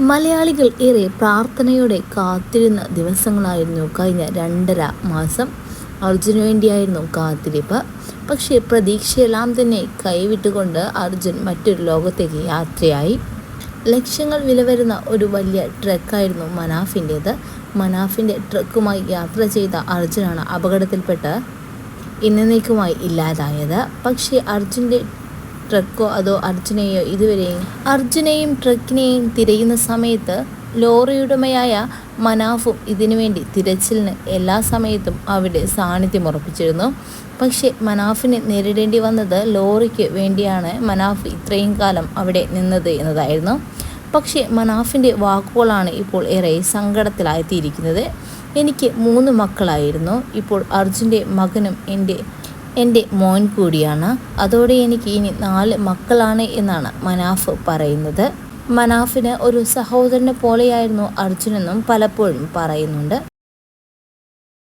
മലയാളികൾ ഏറെ പ്രാർത്ഥനയോടെ കാത്തിരുന്ന ദിവസങ്ങളായിരുന്നു കഴിഞ്ഞ രണ്ടര മാസം. അർജുന് വേണ്ടിയായിരുന്നു കാത്തിരിപ്പ്. പക്ഷേ പ്രതീക്ഷയെല്ലാം തന്നെ കൈവിട്ടുകൊണ്ട് അർജുൻ മറ്റൊരു ലോകത്തേക്ക് യാത്രയായി. ലക്ഷ്യങ്ങൾ വില വരുന്ന ഒരു വലിയ ട്രക്കായിരുന്നു മനാഫിന്റേത്. മനാഫിന്റെ ട്രക്കുമായി യാത്ര ചെയ്ത അർജുനാണ് അപകടത്തിൽപ്പെട്ട് ഇന്നേക്കുമായി ഇല്ലാതായത്. പക്ഷേ അർജുന്റെ ട്രക്കോ അതോ അർജുനെയോ ഇതുവരെയും? അർജുനെയും ട്രക്കിനെയും തിരയുന്ന സമയത്ത് ലോറിയുടമയായ മനാഫും ഇതിനുവേണ്ടി തിരച്ചിലിന് എല്ലാ സമയത്തും അവിടെ സാന്നിധ്യം ഉറപ്പിച്ചിരുന്നു. പക്ഷേ മനാഫിന് നേരിടേണ്ടി വന്നത് ലോറിക്ക് വേണ്ടിയാണ് മനാഫ് ഇത്രയും കാലം അവിടെ നിന്നത് എന്നതായിരുന്നു. പക്ഷേ മനാഫിന്റെ വാക്കുകളാണ് ഇപ്പോൾ ഏറെ സങ്കടത്തിലായിത്തീരിക്കുന്നത്. എനിക്ക് മൂന്ന് മക്കളായിരുന്നു. ഇപ്പോൾ അർജുന്റെ മകനും എന്റെ എന്റെ മോൻ കൂടിയാണ്. അതോടെ എനിക്ക് ഇനി നാല് മക്കളാണ് എന്നാണ് മനാഫ് പറയുന്നത്. മനാഫിന് ഒരു സഹോദരനെ പോലെയായിരുന്നു അർജുനെന്നും പലപ്പോഴും പറയുന്നുണ്ട്.